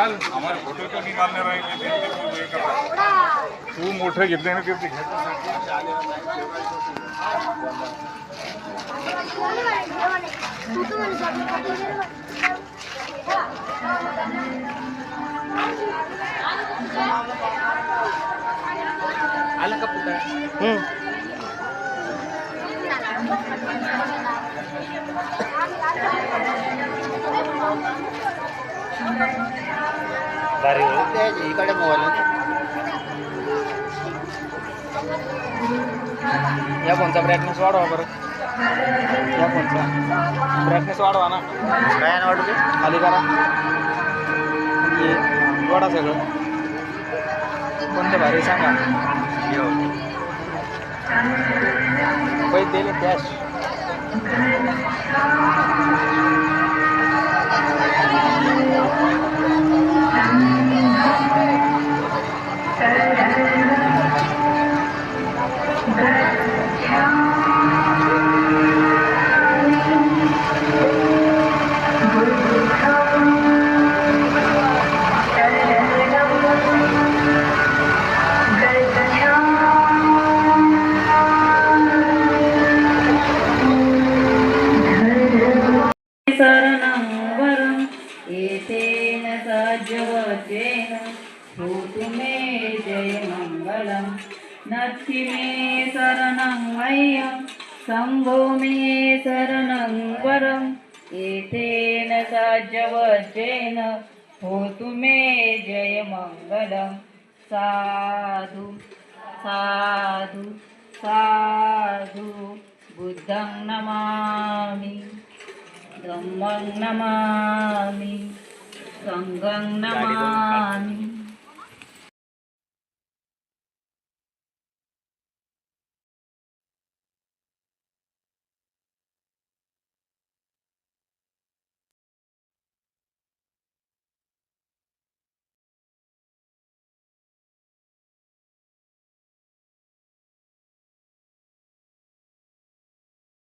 चाल. आम्हाला फोटो तो मी मान्य राहील तू मोठं घेतलं ना ते आला का पुतळा? इकडे मोबाईल या फोनचा ब्राईटनेस वाढवा बरं. या फोनचा. ब्राईटनेस वाढवा ना. काय वाढू दे? खाली करा. हे वाढा सगळं. कोणते भारी सांगा. पैसे दिले कॅश जयमङ्गलं नत्थि मे शरणमय्यं शम्भो मे शरणं वरम् एतेन सज्जवचेन भूतु मे जयमङ्गलं साधु साधु साधु बुद्धं नमामि धम्मं नमामि सङ्गं नमामि।